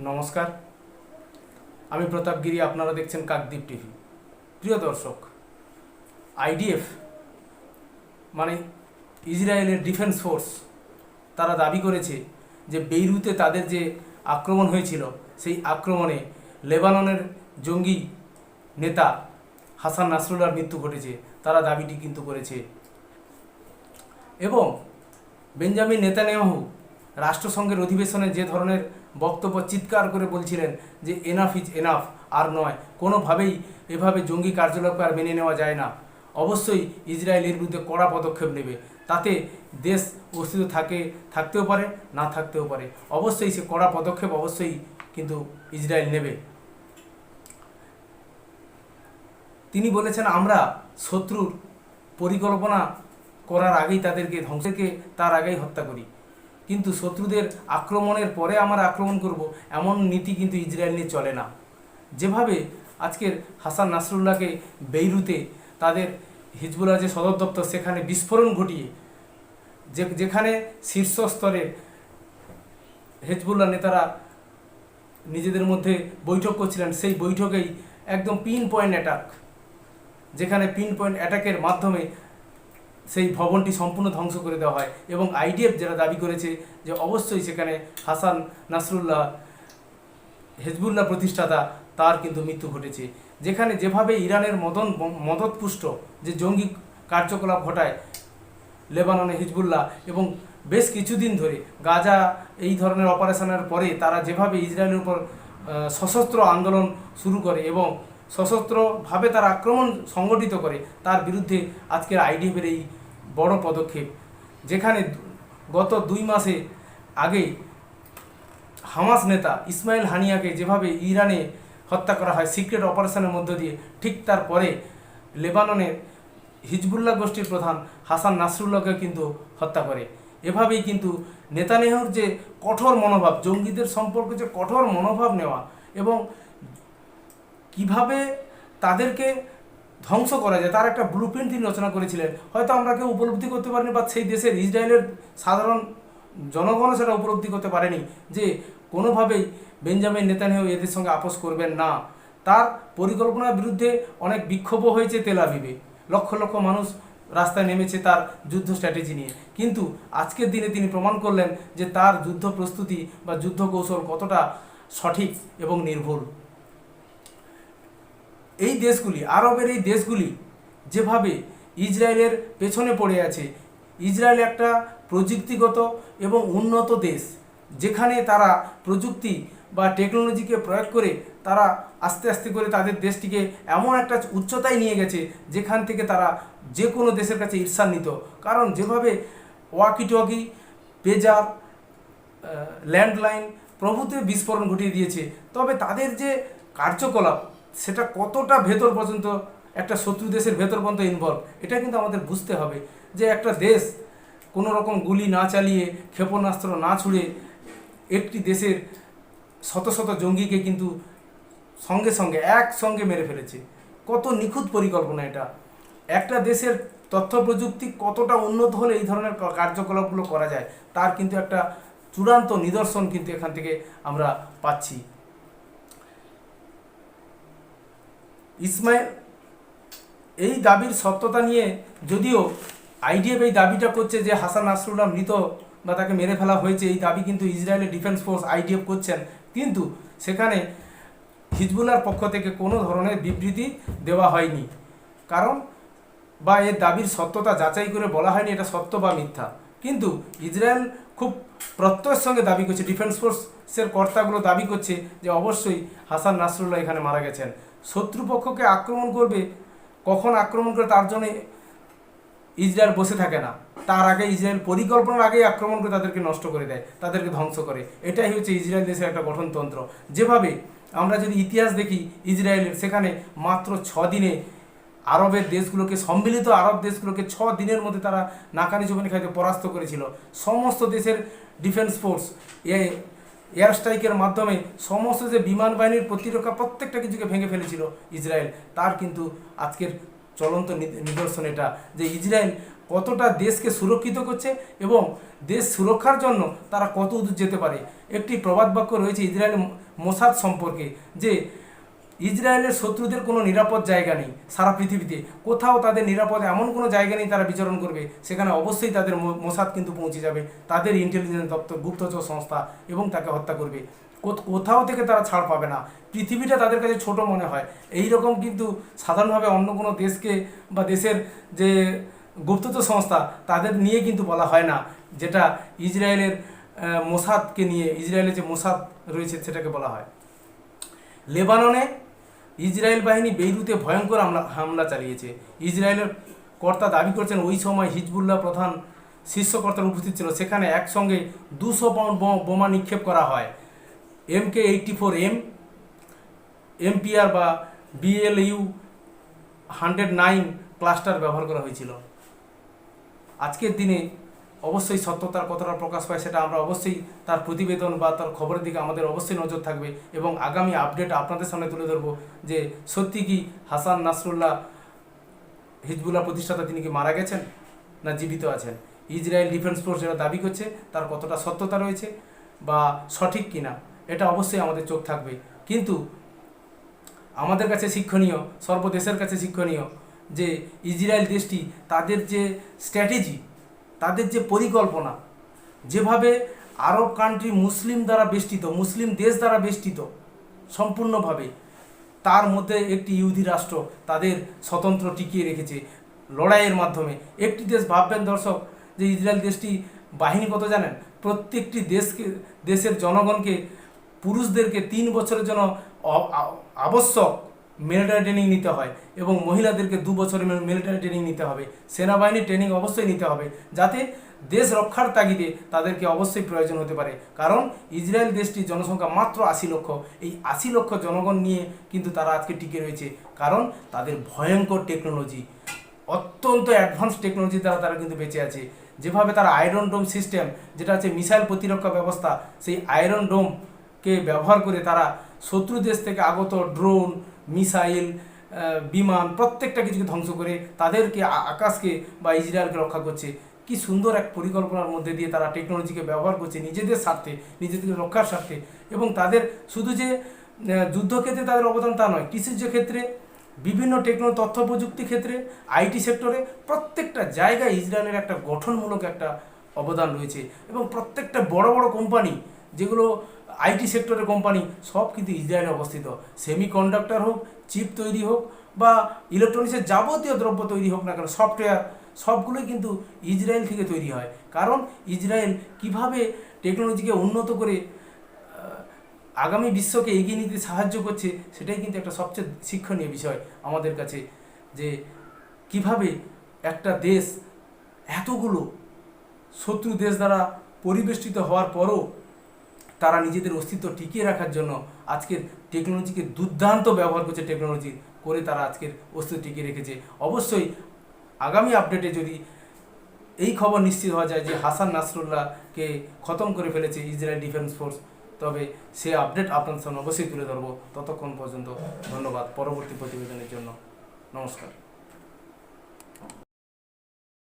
নমস্কার। আমি প্রতাপগিরি আপনারা দেখছেন কাকদ্বীপ টিভি। প্রিয় দর্শক, আইডিএফ মানে ইসরায়েলের ডিফেন্স ফোর্স, তারা দাবি করেছে যে বেইরুতে তাদের যে আক্রমণ হয়েছিল, সেই আক্রমণে লেবাননের জঙ্গি নেতা হাসান নাসরুল্লাহর মৃত্যু ঘটেছে, তারা দাবিটি কিন্তু করেছে। এবং বেঞ্জামিন নেতানিয়াহু রাষ্ট্রসংঘের অধিবেশনে যে ধরনের বক্তব্য চিৎকার করে বলছিলেন যে এনাফ ইজ এনাফ আর নয়। কোনোভাবেই এভাবে জঙ্গি কার্যকলাপ আর মেনে নেওয়া যায় না। অবশ্যই ইসরায়েলের বিরুদ্ধে কড়া পদক্ষেপ নেবে। তাতে দেশ অস্তিত্ব থাকে, থাকতেও পারে, না থাকতেও পারে। অবশ্যই সে কড়া পদক্ষেপ অবশ্যই কিন্তু ইসরায়েল নেবে। তিনি বলেছেন, আমরা শত্রুর পরিকল্পনা করার আগেই তাদেরকে ধ্বংসকে তার আগেই হত্যা করি। কিন্তু শত্রুদের আক্রমণের পরে আমরা আক্রমণ করব, এমন নীতি কিন্তু ইসরায়েল নিয়ে চলে না। যেভাবে আজকের হাসান নাসরুল্লাহকে বেইরুতে তাদের হিজবুল্লাহ যে সদর দপ্তর, সেখানে বিস্ফোরণ ঘটিয়ে, যে, যেখানে শীর্ষ স্তরের হেজবুল্লাহ নেতারা নিজেদের মধ্যে বৈঠক করছিলেন, সেই বৈঠকেই একদম পিন পয়েন্ট অ্যাটাক, যেখানে পিন পয়েন্ট অ্যাটাকের মাধ্যমে সেই ভবনটি সম্পূর্ণ ধ্বংস করে দেওয়া হয় এবং আইডিএফ যারা দাবি করেছে যে অবশ্যই সেখানে হাসান নাসরুল্লাহ হেজবুল্লাহ প্রতিষ্ঠাতা, তার কিন্তু মৃত্যু ঘটেছে। যেখানে যেভাবে ইরানের মদন, মদতপুষ্ট যে জঙ্গি কার্যকলাপ ঘটায় লেবাননে হিজবুল্লাহ এবং বেশ কিছুদিন ধরে গাজা এই ধরনের অপারেশনের পরে তারা যেভাবে ইসরায়েলের উপর সশস্ত্র আন্দোলন শুরু করে এবং সশস্ত্রভাবে তার আক্রমণ সংগঠিত করে, তার বিরুদ্ধে আজকের আইডিএফের এই বড় পদক্ষেপ, যেখানে গত দুই মাসে আগে হামাস নেতা ইসমাইল হানিয়াকে যেভাবে ইরানে হত্যা করা হয়, সিক্রেট অপারেশনের মধ্য দিয়ে, ঠিক তারপরে লেবাননের হিজবুল্লাহ গোষ্ঠীর প্রধান হাসান নাসরুল্লাহকে কিন্তু হত্যা করে। এভাবেই কিন্তু নেতানিয়াহুর যে কঠোর মনোভাব, জঙ্গিদের সম্পর্কে যে কঠোর মনোভাব নেওয়া এবং কীভাবে তাদেরকে ধ্বংস করা যায়? তার একটা ব্লু প্রিন্ট তিনি রচনা করেছিলেন। হয়তো আমরা কেউ উপলব্ধি করতে পারিনি বা সেই দেশের ইসরায়েলের সাধারণ জনগণও সেটা উপলব্ধি করতে পারেনি যে কোনোভাবেই বেঞ্জামিন নেতানিয়াহু এদের সঙ্গে আপোষ করবেন না। তার পরিকল্পনার বিরুদ্ধে অনেক বিক্ষোভও হয়েছে তেল আবিবে। লক্ষ লক্ষ মানুষ রাস্তায় নেমেছে তার যুদ্ধ স্ট্র্যাটেজি নিয়ে। কিন্তু আজকের দিনে তিনি প্রমাণ করলেন যে তার যুদ্ধ প্রস্তুতি বা যুদ্ধ কৌশল কতটা সঠিক এবং নির্ভুল। এই দেশগুলি, আরবের এই দেশগুলি যেভাবে ইসরায়েলের পেছনে পড়ে আছে, ইসরায়েল একটা প্রযুক্তিগত এবং উন্নত দেশ, যেখানে তারা প্রযুক্তি বা টেকনোলজিকে প্রয়োগ করে তারা আস্তে আস্তে করে তাদের দেশটিকে এমন একটা উচ্চতায় নিয়ে গেছে, যেখান থেকে তারা যে কোনো দেশের কাছে ঈর্ষান্বিত। কারণ যেভাবে ওয়াকি টকি পেজার ল্যান্ডলাইন প্রভূতি বিস্ফোরণ ঘটিয়ে দিয়েছে, তবে তাদের যে কার্যকলাপ সেটা কতটা ভেতর পর্যন্ত, একটা শত্রু দেশের ভেতর পর্যন্ত ইনভলভ এটা কিন্তু আমাদের বুঝতে হবে যে একটা দেশ কোনো রকম গুলি না চালিয়ে, ক্ষেপণাস্ত্র না ছুড়ে একটি দেশের শত শত জঙ্গিকে কিন্তু সঙ্গে সঙ্গে, একসঙ্গে মেরে ফেলেছে। কত নিখুঁত পরিকল্পনা এটা। একটা দেশের তথ্য প্রযুক্তি কতটা উন্নত হলে এই ধরনের কার্যকলাপগুলো করা যায়, তার কিন্তু একটা চূড়ান্ত নিদর্শন কিন্তু এখান থেকে আমরা পাচ্ছি। ইসমাইল, এই দাবির সত্যতা নিয়ে যদিও আইডিএফ এই দাবিটা করছে যে হাসান নাসরুল্লাহ মৃত বা তাকে মেরে ফেলা হয়েছে, এই দাবি কিন্তু ইসরায়েলের ডিফেন্স ফোর্স আইডিএফ করছেন। কিন্তু সেখানে হিজবুল্লার পক্ষ থেকে কোনো ধরনের বিবৃতি দেওয়া হয়নি। কারণ বা এর দাবির সত্যতা যাচাই করে বলা হয়নি, এটা সত্য বা মিথ্যা। কিন্তু ইসরায়েল খুব প্রত্যয়ের সঙ্গে দাবি করছে ডিফেন্স ফোর্সের কর্তাগুলো দাবি করছে যে অবশ্যই হাসান নাসরুল্লাহ এখানে মারা গেছেন। শত্রুপক্ষকে আক্রমণ করবে, কখন আক্রমণ করে তার জন্য ইসরায়েল বসে থাকে না। তার আগে ইসরায়েল পরিকল্পনার আগেই আক্রমণ করে তাদেরকে নষ্ট করে দেয়, তাদেরকে ধ্বংস করে। এটাই হচ্ছে ইসরায়েল দেশের একটা গঠনতন্ত্র। যেভাবে আমরা যদি ইতিহাস দেখি, ইসরায়েলের সেখানে মাত্র ছ দিনে আরবের দেশগুলোকে, সম্মিলিত আরব দেশগুলোকে ছ দিনের মধ্যে তারা নাকানি চুবানি খাইতে পরাস্ত করেছিল। সমস্ত দেশের ডিফেন্স ফোর্স, এ এয়ার স্ট্রাইকের মাধ্যমে সমস্ত যে বিমান বাহিনীর প্রতিরক্ষা প্রত্যেকটা কিছুকে ভেঙে ফেলেছিল ইসরায়েল। তার কিন্তু আজকের চলন্ত নিদর্শন এটা যে ইসরায়েল কতটা দেশকে সুরক্ষিত করছে এবং দেশ সুরক্ষার জন্য তারা কত দূর যেতে পারে। একটি প্রবাদ বাক্য রয়েছে ইসরায়েল মোসাদ সম্পর্কে যে ইসরায়েলের শত্রুদের কোনো নিরাপদ জায়গা নেই সারা পৃথিবীতে। কোথাও তাদের নিরাপদ এমন কোনো জায়গা নেই তারা বিচরণ করবে। সেখানে অবশ্যই তাদের মোসাদ কিন্তু পৌঁছে যাবে। তাদের ইন্টেলিজেন্স দপ্তর, গুপ্তচর সংস্থা এবং তাকে হত্যা করবে। কোথ- কোথাও থেকে তারা ছাড় পাবে না। পৃথিবীটা তাদের কাছে ছোট মনে হয়। এই রকম কিন্তু সাধারণভাবে অন্য কোনো দেশকে বা দেশের যে গুপ্তচর সংস্থা, তাদের নিয়ে কিন্তু বলা হয় না। যেটা ইসরায়েলের মোসাদকে নিয়ে, ইসরায়েলের যে মোসাদ রয়েছে সেটাকে বলা হয়। লেবাননে ইসরায়েল বাহিনী বেইরুতে ভয়ঙ্কর হামলা হামলা চালিয়েছে। ইসরায়েলের কর্তা দাবি করছেন, ওই সময় হিজবুল্লাহ প্রধান শীর্ষ কর্তার উপস্থিত ছিল। সেখানে একসঙ্গে দুশো পাউন্ড বোমা নিক্ষেপ করা হয়। M K eighty four M MPR বা বিএলইউ হান্ড্রেড নাইন ক্লাস্টার ব্যবহার করা হয়েছিল। আজকের দিনে অবশ্যই সত্যতার কতটা প্রকাশ পায় সেটা আমরা অবশ্যই তার প্রতিবেদন বা তার খবরের দিকে আমাদের অবশ্যই নজর থাকবে এবং আগামী আপডেট আপনাদের সামনে তুলে ধরবো যে সত্যি কি হাসান নাসরুল্লাহ হিজবুল্লাহ প্রতিষ্ঠাতা তিনি কি মারা গেছেন না জীবিত আছেন? ইসরায়েল ডিফেন্স ফোর্স যেটা দাবি করছে, তার কতটা সত্যতা রয়েছে বা সঠিক কিনা, এটা অবশ্যই আমাদের চোখ থাকবে। কিন্তু আমাদের কাছে শিক্ষণীয়, সর্বদেশের কাছে শিক্ষণীয় যে ইসরায়েল দেশটি তাদের যে স্ট্র্যাটেজি তাদের যে পরিকল্পনা, যেভাবে আরব কান্ট্রি মুসলিম দ্বারা বেষ্টিত, মুসলিম দেশ দ্বারা বেষ্টিত সম্পূর্ণভাবে, তার মধ্যে একটি ইহুদি রাষ্ট্র তাদের স্বতন্ত্র টিকিয়ে রেখেছে লড়াইয়ের মাধ্যমে। একটি দেশ ভাববেন দর্শক, যে ইসরায়েল দেশটি বাহিনী কত জানেন? প্রত্যেকটি দেশকে, দেশের জনগণকে, পুরুষদেরকে তিন বছরের জন্য আবশ্যক মিলিটারি ট্রেনিং নিতে হয় এবং মহিলাদেরকে দু বছরের মিলিটারি ট্রেনিং নিতে হবে। সেনাবাহিনীর ট্রেনিং অবশ্যই নিতে হবে যাতে দেশ রক্ষার তাগিদে তাদেরকে অবশ্যই প্রয়োজন হতে পারে। কারণ ইসরায়েল দেশটির জনসংখ্যা মাত্র আশি লক্ষ। এই আশি লক্ষ জনগণ নিয়ে কিন্তু তারা আজকে টিকে রয়েছে। কারণ তাদের ভয়ঙ্কর টেকনোলজি অত্যন্ত অ্যাডভান্স টেকনোলজি দ্বারা তারা কিন্তু বেঁচে আছে। যেভাবে তারা আয়রন ডোম সিস্টেম যেটা হচ্ছে মিসাইল প্রতিরক্ষা ব্যবস্থা, সেই আয়রন ডোমকে ব্যবহার করে তারা শত্রু দেশ থেকে আগত ড্রোন, মিসাইল বিমান প্রত্যেকটা কিছুকে ধ্বংস করে তাদেরকে আকাশকে বা ইসরায়েলকে রক্ষা করছে। কি সুন্দর এক পরিকল্পনার মধ্যে দিয়ে তারা টেকনোলজিকে ব্যবহার করছে নিজেদের স্বার্থে, নিজেদের রক্ষার স্বার্থে এবং তাদের শুধু যে যুদ্ধক্ষেত্রে তাদের অবদান তা নয়, কৃষিজ ক্ষেত্রে, বিভিন্ন টেকনো তথ্য প্রযুক্তি ক্ষেত্রে আইটি সেক্টরে প্রত্যেকটা জায়গায় ইসরায়েলের একটা গঠনমূলক একটা অবদান রয়েছে এবং প্রত্যেকটা বড় বড় কোম্পানি যেগুলো আইটি সেক্টরের কোম্পানি সব কিন্তু ইসরায়েলে অবস্থিত। সেমি কন্ডাক্টর হোক, চিপ তৈরি হোক বা ইলেকট্রনিক্সের যাবতীয় দ্রব্য তৈরি হোক না কেন, সফটওয়্যার সবগুলোই কিন্তু ইসরায়েল থেকে তৈরি হয়। কারণ ইসরায়েল কীভাবে টেকনোলজিকে উন্নত করে আগামী বিশ্বকে এগিয়ে নিতে সাহায্য করছে সেটাই কিন্তু একটা সবচেয়ে শিক্ষণীয় বিষয় আমাদের কাছে, যে কীভাবে একটা দেশ এতগুলো শত্রু দেশ দ্বারা পরিবেষ্টিত হওয়ার পরও তারা নিজেদের অস্তিত্ব টিকিয়ে রাখার জন্য আজকের টেকনোলজিকে দুর্দান্ত ব্যবহার করছে টেকনোলজি করে তারা আজকের অস্তিত্ব টিকিয়ে রেখেছে। অবশ্যই আগামী আপডেটে যদি এই খবর নিশ্চিত হওয়া যায় যে হাসান নাসরুল্লাহকে খতম করে ফেলেছে ইসরায়েল ডিফেন্স ফোর্স তবে সে আপডেট আপনাদের সামনে অবশ্যই তুলে ধরবো। ততক্ষণ পর্যন্ত ধন্যবাদ পরবর্তী প্রতিবেদনের জন্য। নমস্কার।